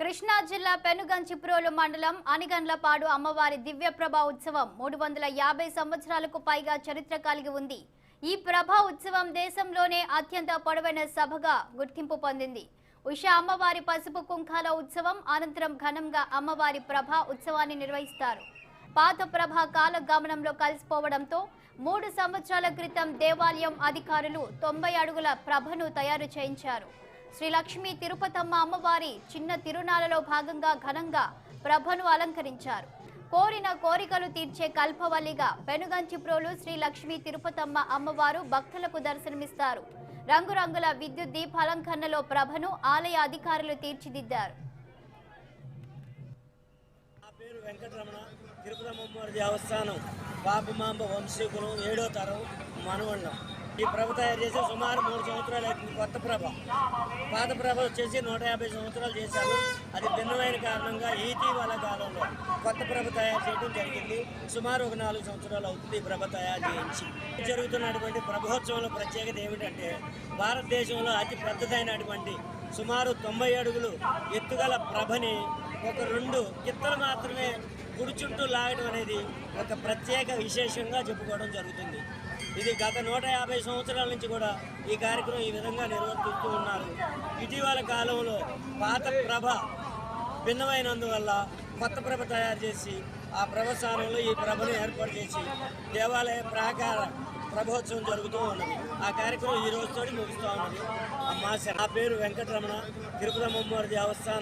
కృష్ణా జిల్లా పెనుగంచిప్రోలు మండలం అనిగండ్లపాడు అమ్మవారి దివ్య ప్రభా ఉత్సవం మూడు వందల యాభై సంవత్సరాలకు పైగా చరిత్ర కలిగి ఉంది. ఈ ప్రభా ఉత్సవం దేశంలోనే అత్యంత పొడవైన సభగా గుర్తింపు పొందింది. ఉషా అమ్మవారి పసుపు కుంకాల ఉత్సవం అనంతరం ఘనంగా అమ్మవారి ప్రభా ఉత్సవాన్ని నిర్వహిస్తారు. పాత ప్రభ కాలగమనంలో కలిసిపోవడంతో మూడు సంవత్సరాల క్రితం దేవాలయం అధికారులు తొంభై అడుగుల ప్రభను తయారు చేయించారు. శ్రీ లక్ష్మీ తిరుపతమ్మ అమ్మవారి చిన్న తిరునాలలో భాగంగా ఘనంగా ప్రభను అలంకరించారు. కోరిన కోరికలు తీర్చే కల్పవల్లిగా పెనుగంచిప్రోలు శ్రీ లక్ష్మీ తిరుపతమ్మ అమ్మవారు భక్తులకు దర్శనమిస్తారు. రంగురంగుల విద్యుత్ దీపాలంకరణలో ప్రభను ఆలయ అధికారులు తీర్చిదిద్దారు. పేరు వెంకటరమణ. తిరుపతి అమ్మవారి దేవస్థానం పాపమాంబ వంశీకులం ఏడో తరం మనవండం ఈ ప్రభ తయారు చేసి సుమారు మూడు సంవత్సరాలు అవుతుంది కొత్త ప్రభ. పాత ప్రభ వచ్చేసి నూట యాభై సంవత్సరాలు చేశారు. అది భిన్నమైన కారణంగా ఇటీవల కాలంలో కొత్త ప్రభ తయారు చేయడం జరిగింది. సుమారు ఒక నాలుగు సంవత్సరాలు అవుతుంది ఈ ప్రభ తయారు చేయించి. జరుగుతున్నటువంటి ప్రభోత్సవంలో ప్రత్యేకత ఏమిటంటే భారతదేశంలో అతి పెద్దదైనటువంటి సుమారు తొంభై అడుగులు ఎత్తుగల ప్రభని ఒక రెండు కిత్తలు మాత్రమే గుడి చుట్టూ లాగడం అనేది ఒక ప్రత్యేక విశేషంగా చెప్పుకోవడం జరుగుతుంది. ఇది గత నూట యాభై సంవత్సరాల నుంచి కూడా ఈ కార్యక్రమం ఈ విధంగా నిర్వర్తిస్తూ ఉన్నారు. ఇటీవల కాలంలో పాత ప్రభ భిన్నమైనందువల్ల కొత్త ప్రభ తయారు చేసి ఆ ప్రభ స్థానంలో ఈ ప్రభను ఏర్పాటు చేసి దేవాలయ ప్రాకార ప్రభోత్సవం జరుగుతూ ఉన్నది. ఆ కార్యక్రమం ఈ రోజుతో ముగుస్తూ ఉన్నది. మా పేరు వెంకటరమణ. తిరుపతి అమ్మవారి దేవస్థానం.